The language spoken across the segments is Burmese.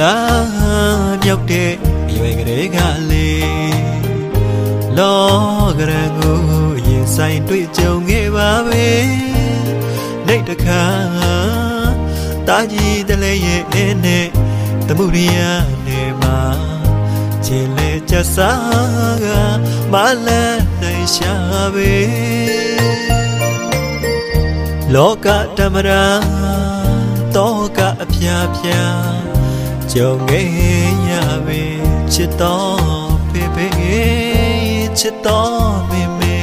လားမြောက်တဲ့အရွယ်ကလေးကလေးလောကရန်ကိုရင်ဆိုင်တွေ့ကြုံခဲ့ပါပဲနေ့တစ်ခါတာကြီးတလဲရဲ့အင်းနဲ့သမှုရိယနဲ့မှာခြေလဲချက်စားကမလန်းနိုင်ရှာပဲလောကဓမ္မရာတောကအဖျားဖျား ကြုံခဲ့ရပဲချစ်တော်ဖေဖေချစ်တော်မေမေ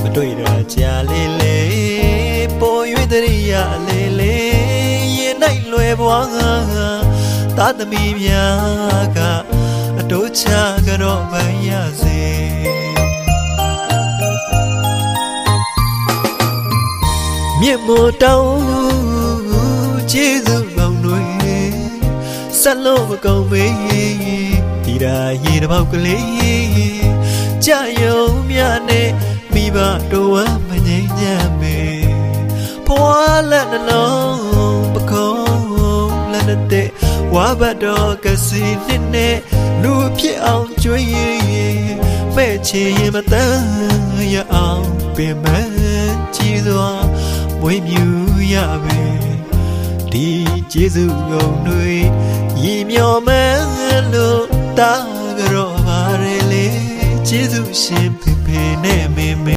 မတွေ့တာကြာလေးလေးပေါ်၍တရိယာလေးလေးရင်နိုင်လွယ်ဘွားငါသာသမီများကအတိုးချကတော့မရစေမြင့်မို့တော ဆက်လို့မကုန်မေးဒီရာရေတစ်ပေါက်ကလေးကြာယုံမြနဲ့မိဘတော်ဝမ်းမငိမ့်ညမ်းမေဖွာလက်နှလုံးပကုံးလက်နဲ့တဲ့ဝါဘတ်တော်ကစီနှစ်နဲ့လူဖြစ်အောင်ကျွေးမဲ့ချင်ရင်မတန်းရအောင်ပြင်မဲ့ကြည်စွာမွေးမြူရပဲဒီကျေးဇူးကုန်တွေရ ည်မြော်မယ်လို့တာကြောပါရလေကျေးဇူးရှင်ဖေဖေနဲ့မေမေ